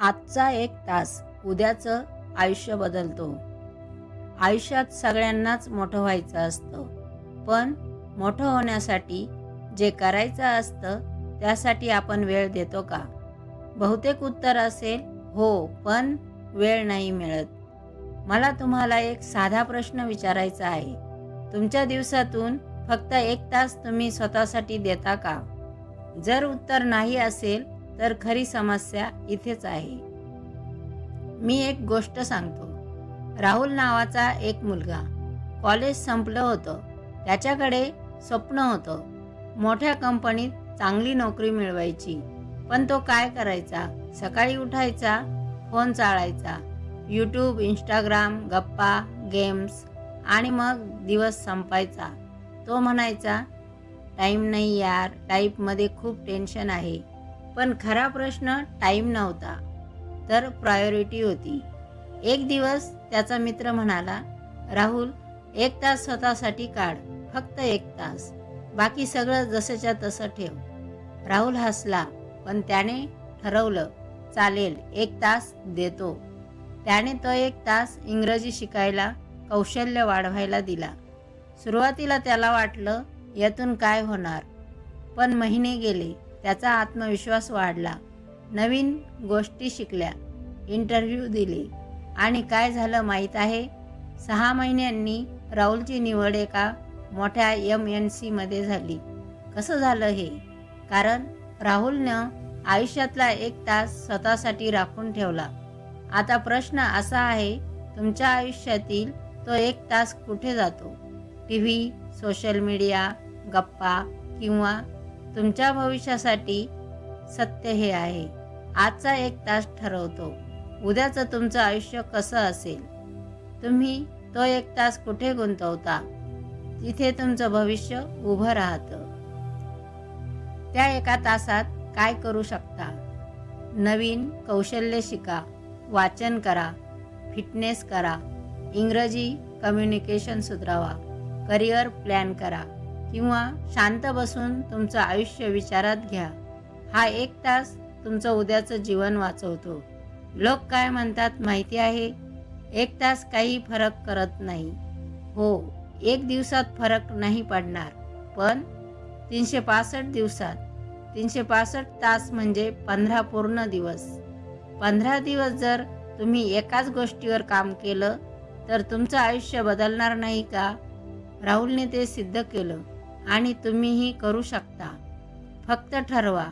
आजचा एक तास उद्याचं आयुष्य बदलतो. आयुष्यात सगळ्यांनाच मोठं व्हायचं असतं. पण मोठं होण्यासाठी जे करायचं असतं त्यासाठी आपण वेळ देतो का? बहुतेक उत्तर असेल हो पण वेळ नाही मिळत. मला तुम्हाला एक साधा प्रश्न विचारायचा आहे. तुमच्या दिवसातून फक्त एक तास तुम्ही स्वतःसाठी देता का? जर उत्तर नाही असेल तर खरी समस्या इथेच आहे. मी एक गोष्ट सांगतो. राहुल नावाचा एक मुलगा. कॉलेज संपलं होतं. त्याच्याकडे स्वप्न होतं. मोठ्या कंपनीत चांगली नोकरी मिळवायची. पण तो काय करायचा? सकाळी उठायचा? फोन चाळायचा? यूट्यूब इंस्टाग्राम गप्पा गेम्स आणि मग दिवस संपायचा. तो म्हणायचा टाईम नाही यार. टाईपमध्ये खूप टेन्शन आहे. पण खरा प्रश्न टाईम नव्हता तर प्रायोरिटी होती. एक दिवस त्याचा मित्र म्हणाला राहुल एक तास स्वतःसाठी काढ फक्त एक तास. बाकी सगळं जसंच्या तसं ठेव. राहुल हसला पण त्याने ठरवलं चालेल एक तास देतो. त्याने तो एक तास इंग्रजी शिकायला कौशल्य वाढवायला दिला. सुरुवातीला त्याला वाटलं यातून काय होणार? पण महिने गेले त्याचा आत्मविश्वास वाढला. नवीन गोष्टी शिकल्या. इंटरव्ह्यू दिले. आणि काय झालं माहीत आहे? सहा महिन्यांनी राहुलची निवड एका मोठ्या एम एन सीमध्ये झाली. कसं झालं हे? कारण राहुलनं आयुष्यातला एक तास स्वतःसाठी राखून ठेवला. आता प्रश्न असा आहे तुमच्या आयुष्यातील तो एक तास कुठे जातो? टी व्ही सोशल मीडिया गप्पा किंवा तुमच्या भविष्यासाठी सत्य हे आहे. आजचा एक तास ठरवतो. उद्याचं तुमचं आयुष्य कसं असेल? तुम्ही तो एक तास कुठे गुंतवता? तिथे तुमचं भविष्य उभं राहतं. त्या एका तासात काय करू शकता? नवीन कौशल्य शिका वाचन करा फिटनेस करा इंग्रजी कम्युनिकेशन सुधरावा करिअर प्लॅन करा. किंवा शांत बसून तुमचं आयुष्य विचारात घ्या. हा एक तास तुमचं उद्याचं जीवन वाचवतो. लोक काय म्हणतात माहिती आहे? एक तास काही फरक करत नाही. हो एक दिवसात फरक नाही पडणार. पण तीनशे पासष्ट दिवसात. तीनशे पासष्ट तास म्हणजे पंधरा पूर्ण दिवस. पंधरा दिवस जर तुम्ही एकाच गोष्टीवर काम केलं तर तुमचं आयुष्य बदलणार नाही का? राहुलने ते सिद्ध केलं. आणि तुम्हीही करू शकता. फक्त ठरवा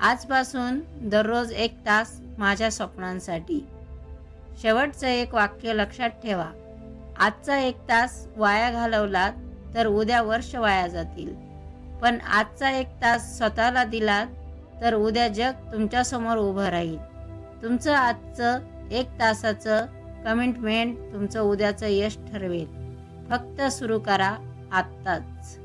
आजपासून दररोज एक तास माझ्या स्वप्नांसाठी. शेवटचं एक वाक्य लक्षात ठेवा आजचा एक तास वाया घालवलात तर उद्या वर्ष वाया जातील. पण आजचा एक तास स्वतःला दिलात तर उद्या जग तुमच्यासमोर उभं राहील. तुमचं आजचं एक तासाचं कमिटमेंट तुमचं उद्याचं यश ठरवेल. फक्त सुरू करा आत्ताच.